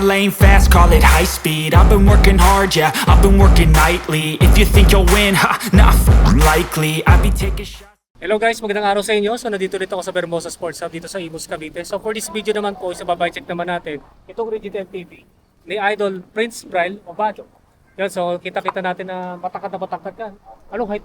ain't fast, call it high speed I've been working hard, yeah, I've been working nightly If you think you'll win, ha, f***ing likely I be taking shots Hello guys, magandang araw sa inyo. So nandito ulit ako sa Bermosa Sports Hub dito sa Imus Cavite. So for this video naman po, isa babay check naman natin itong Rigid MTV ni Idol Prince Bryle Obado. Yan, so kita-kita natin na matakad na matakad ka. Anong height?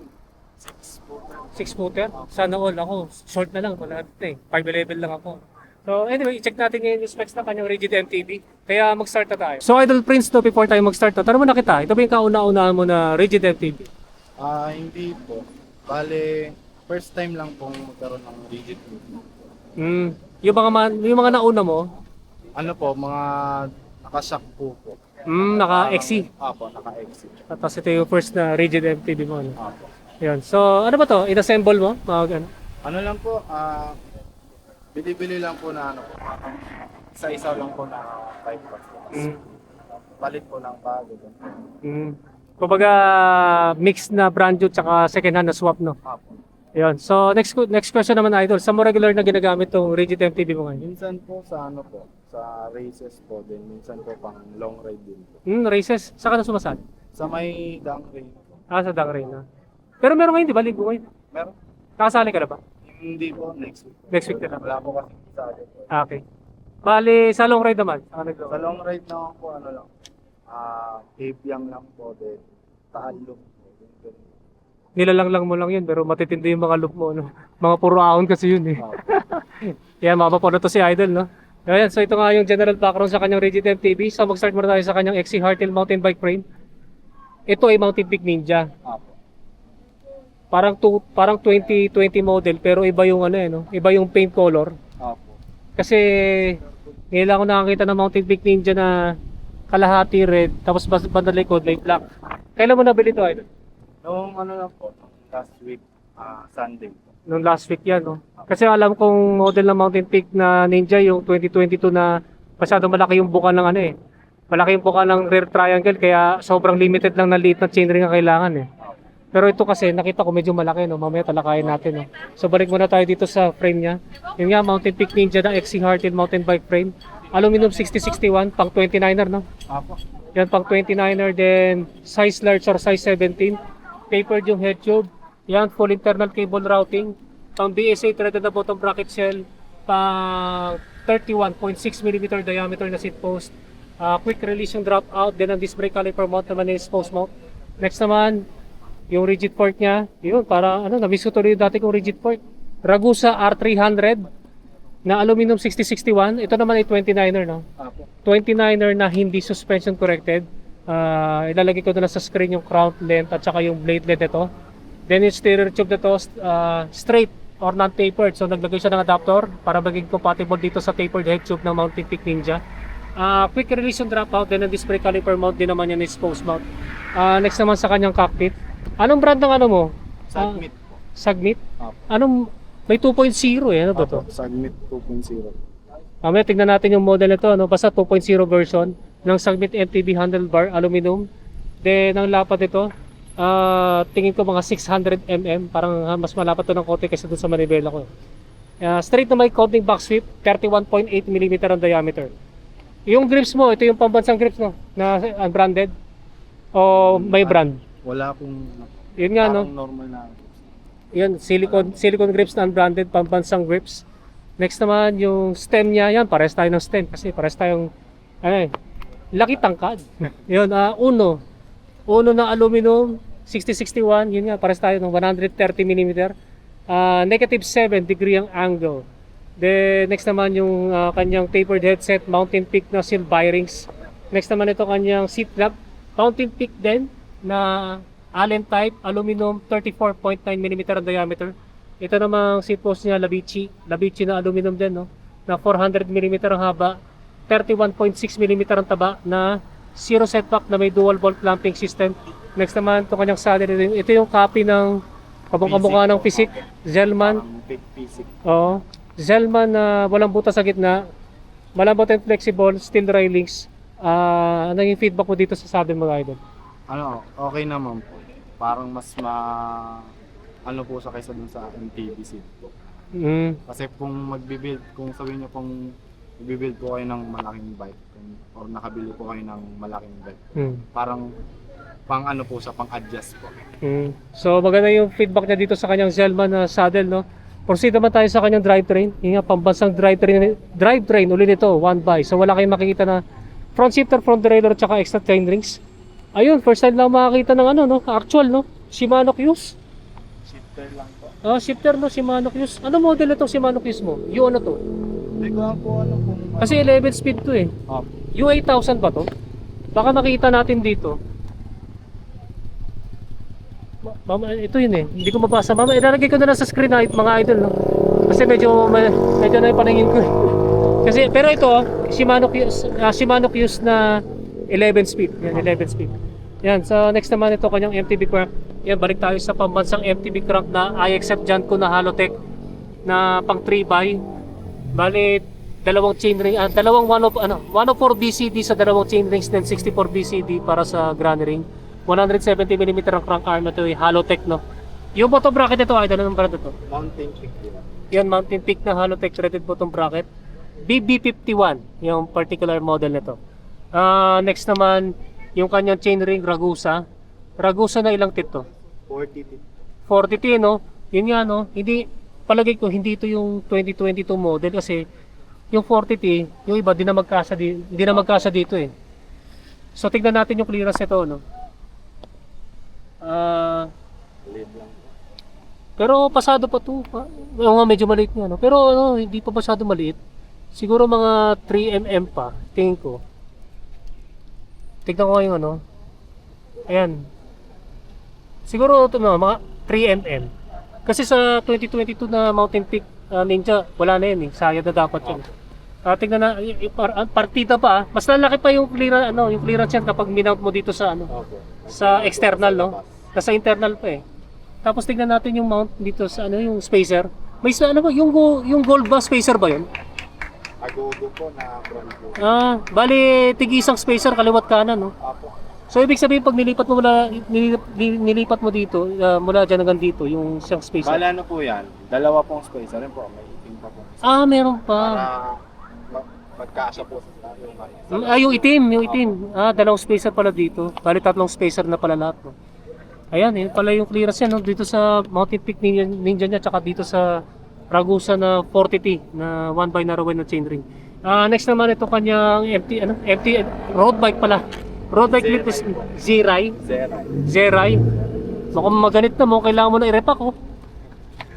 6 footer. Sana all ako, short na lang, wala eh. 5'11 lang ako. So anyway, i-check natin ngayon yung specs ng kanyang Rigid MTV. Kaya mag-start na tayo. So Idol Prince, no, before tayo mag-start na, tanong mo na kita, ito ba yung kauna-unahan mo na Rigid MTV? Ah, hindi po. Bale, first time lang pong magkaroon ng rigid group. Mm, yung mga man, yung mga nauna mo, Ano po, mga nakashock po po. mm, naka-XC. Apo, naka-exit. Tapos ito yung first na rigid MTV mo. Ano? Apo. Yun. So, ano ba to? In-assemble mo? Mga ano? Ano lang po, ah, bili-bili lang po na ano po. Isa-isa lang po na 5 bucks. Mm. Palit po ng bago. Mm. Kumbaga, mix na brand new tsaka second hand na swap, no? Apo. Yun. So, next next question naman, Idol. Sa mo regular na ginagamit tong rigid MTV mo ngayon? Minsan po sa ano po, sa races po din. Minsan po pang long ride din po. Hmm, races. Saan ka na sumasali? Sa may dunk po. Ah, sa Dang Rain, na. Pero meron ngayon, di ba? Ligo ngayon. Meron? Nakasali ka na ba? Hindi po, next week. Next week na lang. Wala po kasi sa akin po. Ah, okay. Bali, sa long ride naman. Saan nag Sa long ride naman po, ano lang, ah, Cape lang po, then Taalog Nilalang lang mo lang yun, pero matitindi yung mga loop mo, no? Mga puro ahon kasi yun, eh. Yan, mapapanood to si Idol, no? Ayan, so ito nga yung general background sa kanyang Rigid MTB. So mag-start muna tayo sa kanyang XC Hardtail mountain bike frame. Ito ay Mountain Peak Ninja. Apo. Parang tu, parang 2020 model pero iba yung ano eh, no? Iba yung paint color. Apo. Kasi ngayon lang ako nakakita ng Mountain Peak Ninja na kalahati red tapos banda likod may black. Kailan mo nabili to, Idol? Noong ano lang po, last week, ah, Sunday po. Nung last week yan, no? Kasi alam kong model ng Mountain Peak na Ninja yung 2022 na masyado malaki yung buka ng ano eh. Malaki yung buka ng rear triangle kaya sobrang limited lang na liit na chainring ang kailangan eh. Pero ito kasi nakita ko medyo malaki no. Mamaya talakayin natin no. So balik muna tayo dito sa frame niya. Yung nga Mountain Peak Ninja na XC Hearted mountain bike frame. Aluminum 6061 pang 29er no. Apo. Yan pang 29er then size large or size 17. Tapered yung head tube. Yan full internal cable routing. Pang BSA threaded na bottom bracket shell. Pang 31.6 mm diameter na seat post. Ah, quick release yung drop out. Then ang disc brake caliper mount naman is post mount. Next naman, yung rigid fork niya. Yun, para ano, na-miss ko tuloy yung dati kong rigid fork. Ragusa R300 na aluminum 6061. Ito naman ay 29er no. Apo. 29er na hindi suspension corrected. Ah, ilalagay ko na sa screen yung crown length at saka yung blade length nito. Then yung steerer tube na to, ah, straight or non-tapered. So naglagay siya ng adapter para maging compatible dito sa tapered head tube ng Mountain Peak Ninja. Ah, quick release yung dropout, then ang brake caliper mount din naman yan is post mount. Ah, next naman sa kanyang cockpit. Anong brand ng ano mo? Submit po. Sagmit? Apo. Anong may 2.0 eh, ano ba to? Apo. Submit 2.0. Mamaya tignan natin yung model nito, no? Basta 2.0 version ng Sagmit MTB handlebar aluminum. Then ang lapad nito, ah tingin ko mga 600 mm, parang ah, mas malapad to ng konti kaysa dun sa manibela ko. Ah, straight na may counting box sweep, 31.8 mm ang diameter. Yung grips mo, ito yung pambansang grips no, na unbranded o may brand. Wala pong Yun nga no. parang normal na. Yan, silicone, silicone grips na unbranded, pambansang grips. Next naman, yung stem niya, yan, pares tayo ng stem kasi pares tayong, ano eh, laki tangkad. yun, ah uno. Uno na aluminum, 6061, yun nga, pares tayo ng 130 mm. Ah, negative 7 degree ang angle. Then, next naman yung ah, kanyang tapered headset, Mountain Peak na seal bearings. Next naman ito kanyang seat lap, Mountain Peak din na Allen type, aluminum 34.9 mm diameter. Ito namang seat post niya, Labici. Labici na aluminum din, no? Na 400 mm ang haba, 31.6 mm ang taba na zero setback na may dual bolt clamping system. Next naman, ito kanyang saddle. Ito, ito yung copy ng kabang-kamukha ng Physic, Zelman. Oo. Zelman na walang butas sa gitna, malambot and flexible, steel railings. Ah, ano yung feedback mo dito sa saddle mga idol? Ano, okay naman po. Parang mas ma... Ano po sa kaysa dun sa MTB seat po. Mm. Kasi kung magbibuild, kung sabihin nyo kung magbibuild po kayo ng malaking bike, natin or nakabili po kayo ng malaking belt. Hmm. Parang pang ano po siya, pang adjust po. Mm. So maganda yung feedback niya dito sa kanyang Zelman na saddle no. Proceed naman tayo sa kanyang drivetrain. Yung nga pambansang drivetrain drivetrain uli nito, one by. So wala kayong makikita na front shifter, front derailleur at saka extra chain rings. Ayun, first time lang makakita ng ano no, actual no. Shimano Qs. Shifter lang po. Ah, shifter no, Shimano Qs. Ano model itong Shimano Qs mo? Yung ano to? Hindi ko lang po ano kung... Kasi 11 speed to eh. Oh, Yung 8000 ba to? Baka makita natin dito. Ma- Mama, ito yun eh. Hindi ko mabasa. Mama, ilalagay ko na lang sa screen na mga idol. No? Kasi medyo, medyo na yung paningin ko. eh. Kasi, pero ito, oh, Shimano Qs, ah, Shimano Qs na 11 speed. Yan, 11 speed. Yan, so next naman ito kanyang MTB crank. Yan, balik tayo sa pambansang MTB crank na IXF Janko na Halotech na pang 3 by. Bali, dalawang chain ring, ah, dalawang 1 of, ano, 104 BCD sa dalawang chain rings, then 64 BCD para sa granny ring. 170mm ang crank arm na ito, eh, Halotech, no? Yung bottom bracket nito, idol, anong brand ito? mountain peak. Yan, Mountain Peak na Halotech threaded bottom bracket. BB51, yung particular model nito. Ah, next naman, yung kanyang chain ring Ragusa. Ragusa na ilang to? 40 feet. 40T, no? Yun nga, no? Hindi, palagay ko, hindi ito yung 2022 model kasi yung 40T, yung iba, di na magkasa, di, di na magkasa dito eh. So, tignan natin yung clearance nito, no? Ah, po. pero pasado pa to. Oo nga, medyo maliit nga, no? Pero ano, hindi pa masyado maliit. Siguro mga 3mm pa, tingin ko. Tignan ko nga yung ano. Ayan. Siguro ito no, mga 3mm. Kasi sa 2022 na Mountain Peak ah, Ninja, wala na yun eh. Sayad na dapat yun. Ah, tingnan na, y- par- ah, partida pa ah. Mas lalaki pa yung clearance, ano, yung clearance yan kapag minount mo dito sa ano, sa external, no? Nasa internal pa eh. Tapos tignan natin yung mount dito sa ano yung spacer. May sa ano ba yung go, yung gold ba spacer ba 'yun? Agogo po na front po. Ah, bali tig-isang spacer kaliwat kanan no. Opo. So ibig sabihin pag nilipat mo mula nilip- nilipat mo dito ah, mula diyan hanggang dito yung isang spacer. Bala ano po yan? Dalawa pong spacer rin po. May itim pa po. Ah, meron pa. Para mag- magkasya po sa yung Mm, Ah, yung itim, yung itim. Ah, dalawang spacer pala dito. Bali tatlong spacer na pala lahat no. Ayan, yun pala yung clearance yan no? dito sa Mountain Peak Ninja, Ninja niya tsaka dito sa Ragusa na 40T na 1 by Narrowen na chainring. Ah, next naman ito kanyang empty ano, empty road bike pala. Road bike is Zerai. Zerai. Mukhang maganit na mo, kailangan mo na i-repack oh.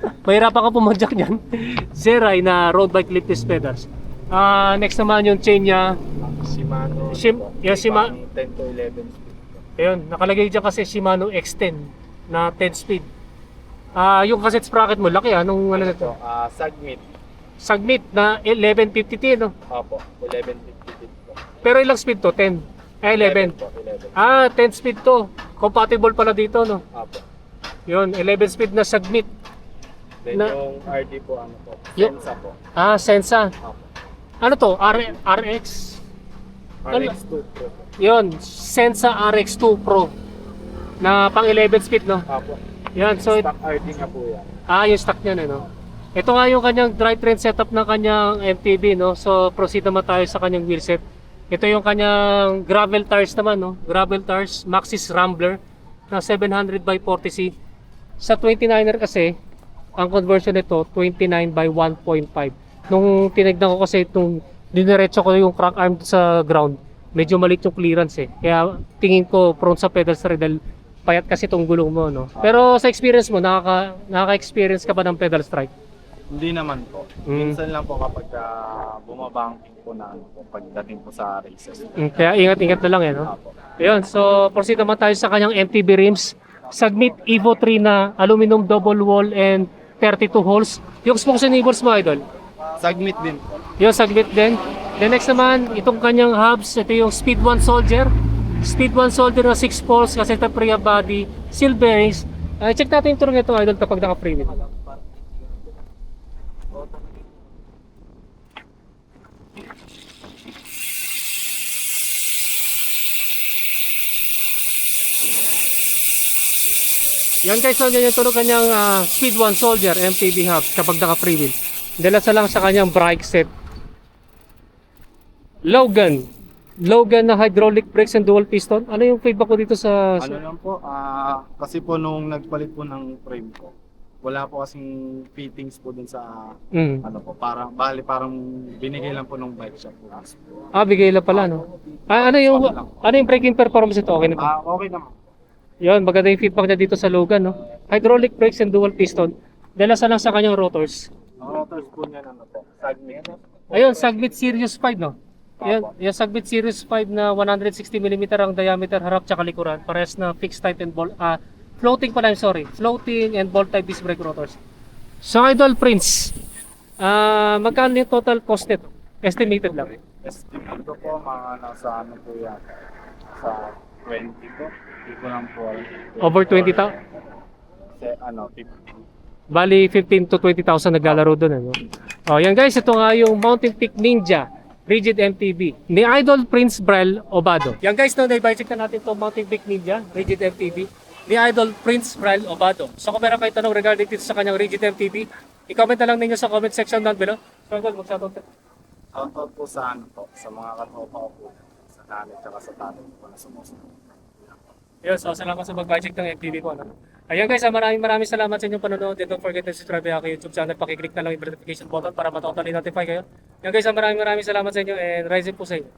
Mahirapan ka pumadyak niyan. Zerai na road bike lift is pedals. Ah, next naman yung chain niya. Shimano. Shim- po. yung Shima- Pang 10 to 11 speed. Ayun, nakalagay dyan kasi Shimano X10 na 10 speed. Ah, yung cassette sprocket mo, laki ah, nung ano na to. So, ah, Sagmit. Submit na 1150T, no? Opo. 1150 feet po. Pero ilang speed to? 10? Eh, 11. po. 11. Ah, 10 speed to. Compatible pala dito, no? Opo. Yun, 11 speed na submit. Then Na- yung RD po ano po. Yung- Sensa po. Ah, Sensa. Opo. Ano to? R RX? Ano? RX2 Pro po. Yun, Sensa RX2 Pro. Na pang 11 speed, no? Opo. Yan, so Stock RD nga po yan. Ah, yung stock niya, no? Ito nga yung kanyang drivetrain setup ng kanyang MTB, no? So, proceed naman tayo sa kanyang wheelset. Ito yung kanyang gravel tires naman, no? Gravel tires, Maxis Rambler na 700 by 40C. Sa 29er kasi, ang conversion nito, 29 by 1.5. Nung tinignan ko kasi itong diniretso ko yung crank arm sa ground, medyo maliit yung clearance eh. Kaya tingin ko prone sa pedal strike dahil payat kasi itong gulong mo, no? Pero sa experience mo, nakaka, nakaka-experience ka ba ng pedal strike? Hindi naman po. Mm. Minsan lang po kapag uh, bumabanking po na ano po pagdating po sa races. Mm, Kaya ingat-ingat na lang eh, no? Ayun, so proceed naman tayo sa kanyang MTB rims. Sagmit Evo 3 na aluminum double wall and 32 holes. Yung spokes and neighbors mo, idol. Sagmit din po. Yung saglit din. The next naman, itong kanyang hubs, ito yung Speed 1 Soldier. Speed 1 Soldier na 6 poles, kasi ito Priya body, seal bearings. Uh, check natin yung turong nito, idol, kapag naka-frame it. Yan guys, nandiyan yung turong kanyang ah, Speed 1 Soldier MTB hubs kapag naka-free wheel. Dala sa lang sa kanyang brake set. Logan Logan na hydraulic brakes and dual piston. Ano yung feedback ko dito sa... Ano lang po, ah, kasi po nung nagpalit po ng frame ko, wala po kasing fittings po dun sa, Mm. ano po, parang, bali parang binigay lang po nung bike shop po. Ah, bigay lang pala, no? Ah, ano yung, ano yung braking performance ito? Okay na to? Ah, okay naman. Yun, maganda yung feedback niya dito sa Logan, no? Hydraulic brakes and dual piston. Dahil nasa lang sa kanyang rotors. Ang rotors po niya ano po, segment. Ayun, Sagbit Series 5, no? Yan, yung Sagbit Series 5 na 160mm ang diameter harap tsaka likuran. Parehas na fixed type and ball, ah, floating pala, I'm sorry. Floating and ball type disc brake rotors. Sa Idol Prince, ah, magkano yung total cost nito? Estimated lang. Estimate ko po mga nasa ano po yan, sa 20 po. Hindi ko lang po alam. Over 20,000? Kasi ano, 15. Bali, 15 to 20,000 naglalaro doon. Ano? Oh, yan guys, ito nga yung Mountain Peak Ninja Rigid MTB ni Idol Prince Brel Obado. Yan guys, no, na-check na natin itong Mountain Peak Ninja Rigid MTB ni Idol Prince Brel Obado. So kung meron kayo tanong regarding dito sa kanyang Rigid MTB, i-comment na lang ninyo sa comment section down below. So Idol, mag-shoutout ka. Shoutout po sa ano po, sa mga katopa ko po, sa nanay at sa tatay ko na sumusunod. Yun, so salamat sa mag-budget ng FTV ko. Ano? Ayun guys, ah, maraming maraming salamat sa inyong panonood. And don't forget to subscribe aking YouTube channel. Pakiclick na lang yung notification button para matotally notify kayo. Yan guys, ah, maraming maraming salamat sa inyo and rising po sa inyo.